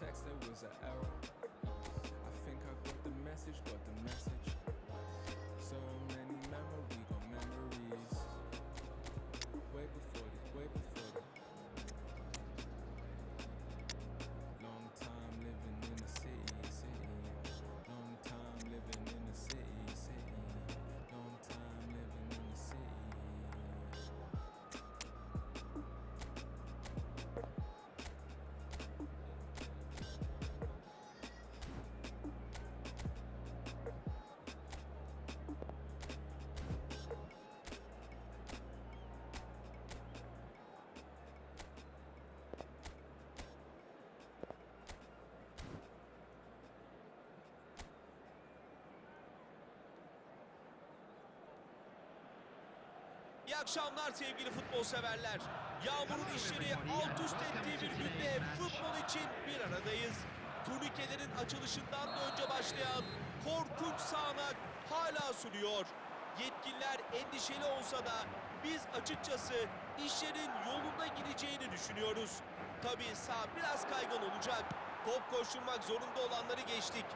text, there was an error. I think I got the message, got the message. Akşamlar sevgili futbol severler. Yağmurun işleri alt üst ettiği bir günde futbol için bir aradayız. Turnikelerin açılışından da önce başlayan korkunç sağanak hala sürüyor. Yetkililer endişeli olsa da biz açıkçası işlerin yolunda gideceğini düşünüyoruz. Tabii sağ biraz kaygan olacak. Top koşturmak zorunda olanları geçtik.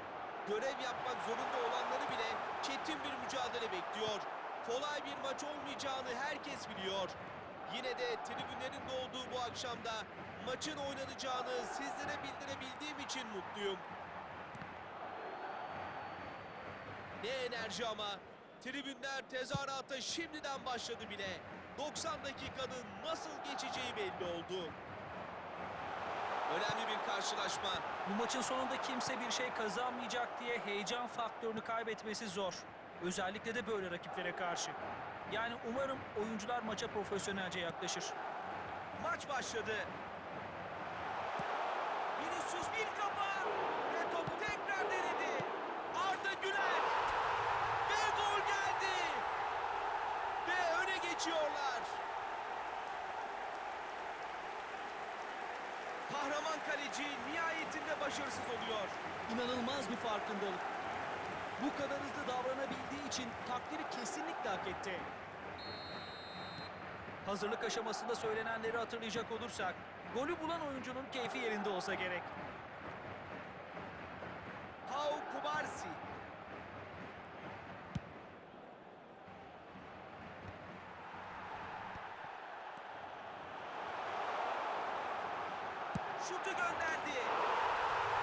Görev yapmak zorunda olanları bile çetin bir mücadele bekliyor. Kolay bir maç olmayacağını herkes biliyor. Yine de tribünlerin olduğu bu akşamda maçın oynanacağını sizlere bildirebildiğim için mutluyum. Ne enerji ama. Tribünler tezahürata şimdiden başladı bile. 90 dakikanın nasıl geçeceği belli oldu. Önemli bir karşılaşma. Bu maçın sonunda kimse bir şey kazanmayacak diye heyecan faktörünü kaybetmesi zor. Özellikle de böyle rakiplere karşı. Yani umarım oyuncular maça profesyonelce yaklaşır. Maç başladı. Vinicius bir kafa ve topu tekrar denedi. Arda Güler ve gol geldi. Ve öne geçiyorlar. Kahraman kaleci nihayetinde başarısız oluyor. İnanılmaz bir farkındalık. Bu kadar hızlı davranabildiği için takdiri kesinlikle hak etti. Hazırlık aşamasında söylenenleri hatırlayacak olursak, golü bulan oyuncunun keyfi yerinde olsa gerek. Pau Kubarsi. Şutu gönderdi.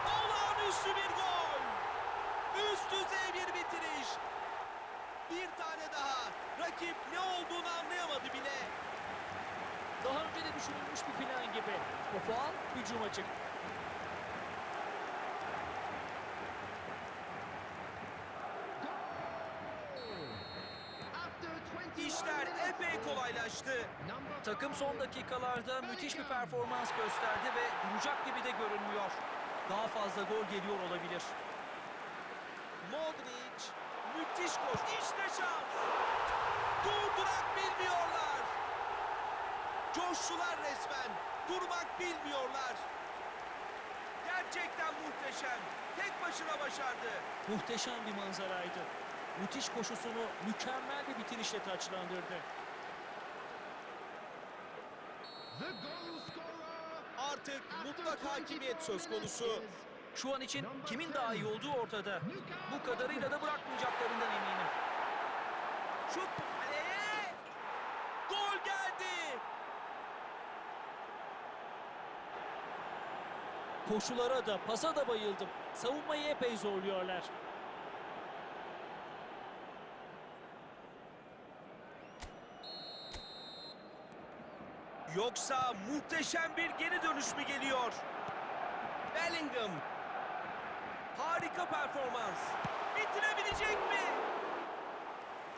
Olağanüstü bir gol. Üst düzey bir bitiriş. Bir tane daha. Rakip ne olduğunu anlayamadı bile. Daha önce de düşünülmüş bir plan gibi. Topu al, hücuma çık. İşler epey kolaylaştı. Takım son dakikalarda müthiş bir performans gösterdi ve duracak gibi de görünmüyor. Daha fazla gol geliyor olabilir. Modric müthiş koş. İşte şans. Durdurak bilmiyorlar. Coştular resmen. Durmak bilmiyorlar. Gerçekten muhteşem. Tek başına başardı. Muhteşem bir manzaraydı. Müthiş koşusunu mükemmel bir bitirişle taçlandırdı. Artık mutlak hakimiyet söz konusu. Şu an için kimin daha iyi olduğu ortada. Bu kadarıyla da bırakmayacaklarından eminim. Şut kaleye. Gol geldi. Koşulara da pasa da bayıldım. Savunmayı epey zorluyorlar. Yoksa muhteşem bir geri dönüş mü geliyor? Bellingham. Harika performans. Bitirebilecek mi?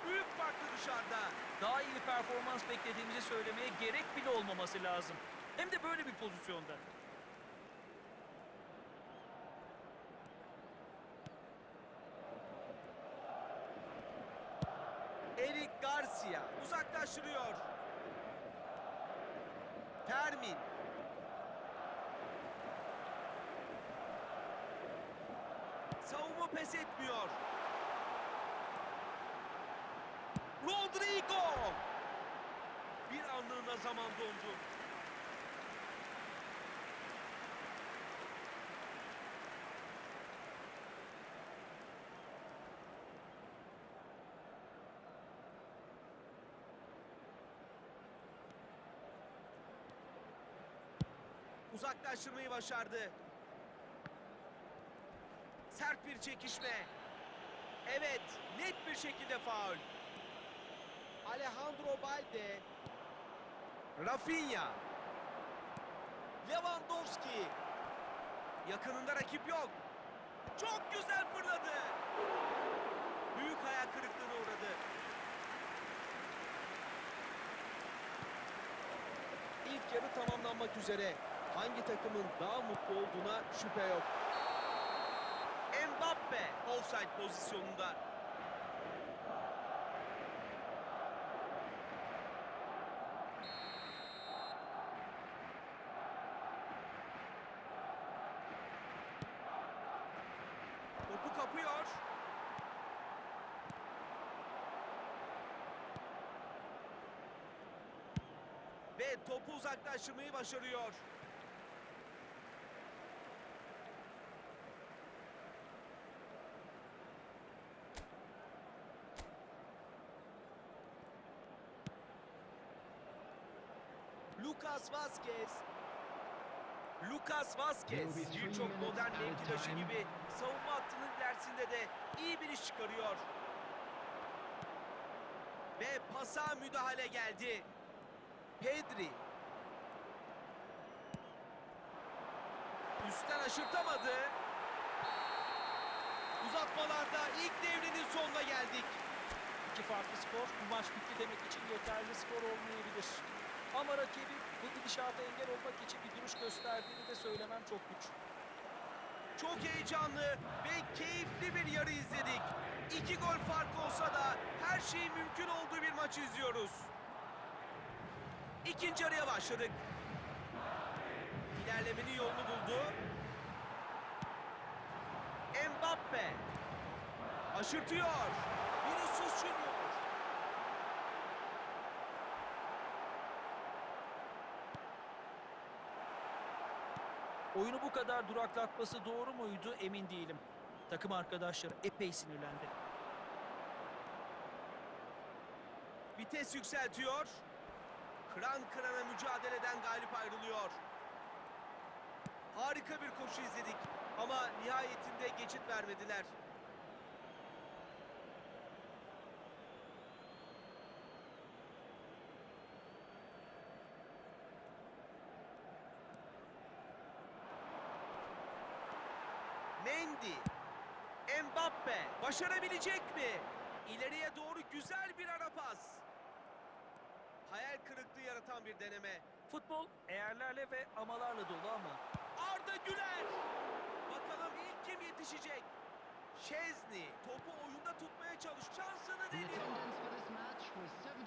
Büyük farklı dışarıda. Daha iyi performans beklediğimizi söylemeye gerek bile olmaması lazım. Hem de böyle bir pozisyonda. Eric Garcia uzaklaştırıyor. Fermin. pes etmiyor. Rodrigo. Bir anlığına zaman dondu. Uzaklaştırmayı başardı. Bir çekişme. Evet, net bir şekilde faul. Alejandro Balde. Rafinha. Lewandowski. Yakınında rakip yok. Çok güzel fırladı. Büyük hayal kırıklığına uğradı. İlk yarı tamamlanmak üzere. Hangi takımın daha mutlu olduğuna şüphe yok. Offside pozisyonunda. Topu kapıyor. Ve topu uzaklaştırmayı başarıyor. Lucas Vazquez. Lucas Vazquez birçok modern mevkidaşı gibi savunma hattının ilerisinde de iyi bir iş çıkarıyor. Ve pasa müdahale geldi. Pedri. Üstten aşırtamadı. Uzatmalarda ilk devrenin sonuna geldik. İki farklı skor bu maç bitti demek için yeterli skor olmayabilir. Ama rakibi bu gidişata engel olmak için bir duruş gösterdiğini de söylemem çok güç. Çok heyecanlı ve keyifli bir yarı izledik. İki gol fark olsa da her şeyin mümkün olduğu bir maçı izliyoruz. İkinci yarıya başladık. İlerlemenin yolunu buldu. Mbappe. Aşırtıyor. Vinicius Junior. Oyunu bu kadar duraklatması doğru muydu emin değilim. Takım arkadaşları epey sinirlendi. Vites yükseltiyor. Kıran kırana mücadeleden galip ayrılıyor. Harika bir koşu izledik ama nihayetinde geçit vermediler. Mbappe başarabilecek mi? İleriye doğru güzel bir ara pas. Hayal kırıklığı yaratan bir deneme. Futbol eğerlerle ve amalarla dolu ama Arda Güler. Bakalım ilk kim yetişecek? Şezni topu oyunda tutmaya çalış. Şansını deniyor.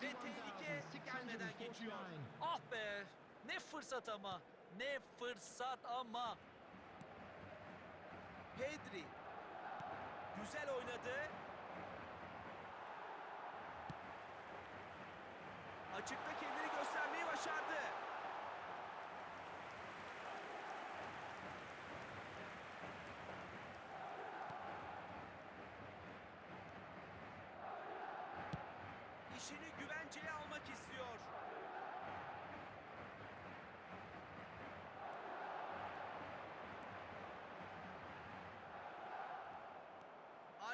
Ve tehlike gelmeden geçiyor. 71,649. ah be ne fırsat ama ne fırsat ama. Pedri. Güzel oynadı. Açıkta kendini göstermeyi başardı.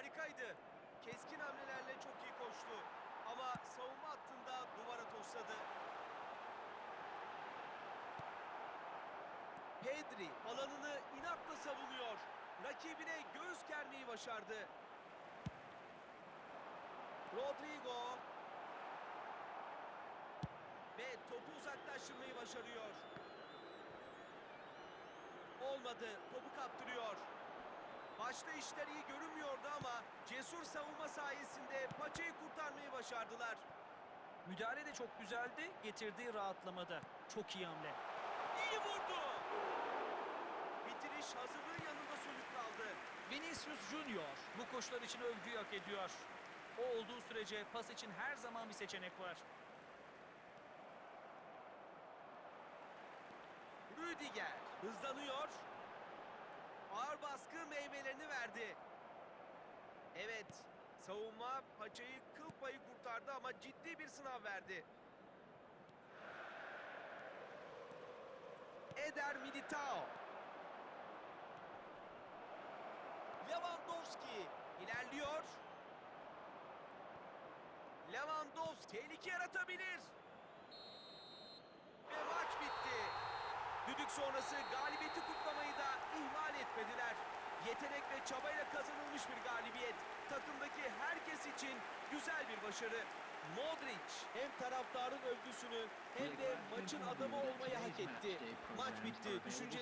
Harikaydı. Keskin hamlelerle çok iyi koştu. Ama savunma hattında duvara tosladı. Pedri alanını inatla savunuyor. Rakibine göğüs germeyi başardı. Rodrigo. Ve topu uzaklaştırmayı başarıyor. Olmadı. Topu kaptırıyor. Başta işler iyi görünmüyordu ama cesur savunma sayesinde paçayı kurtarmayı başardılar. Müdahale de çok güzeldi, getirdiği rahatlamada. Çok iyi hamle. İyi vurdu. Bitiriş hazırlığın yanında sönük kaldı. Vinicius Junior bu koşular için övgüyü hak ediyor. O olduğu sürece pas için her zaman bir seçenek var. Rüdiger hızlanıyor. Baskı meyvelerini verdi. Evet, savunma paçayı kıl payı kurtardı ama ciddi bir sınav verdi. Eder Militao. Lewandowski ilerliyor. Lewandowski tehlike yaratabilir. Ve maç bitti. Düdük sonrası galibiyeti kutlamayı da ihmal etmediler. Yetenek ve çabayla kazanılmış bir galibiyet. Takımdaki herkes için güzel bir başarı. Modric hem taraftarın övgüsünü hem de maçın adamı olmayı hak etti. Maç bitti. Düşünce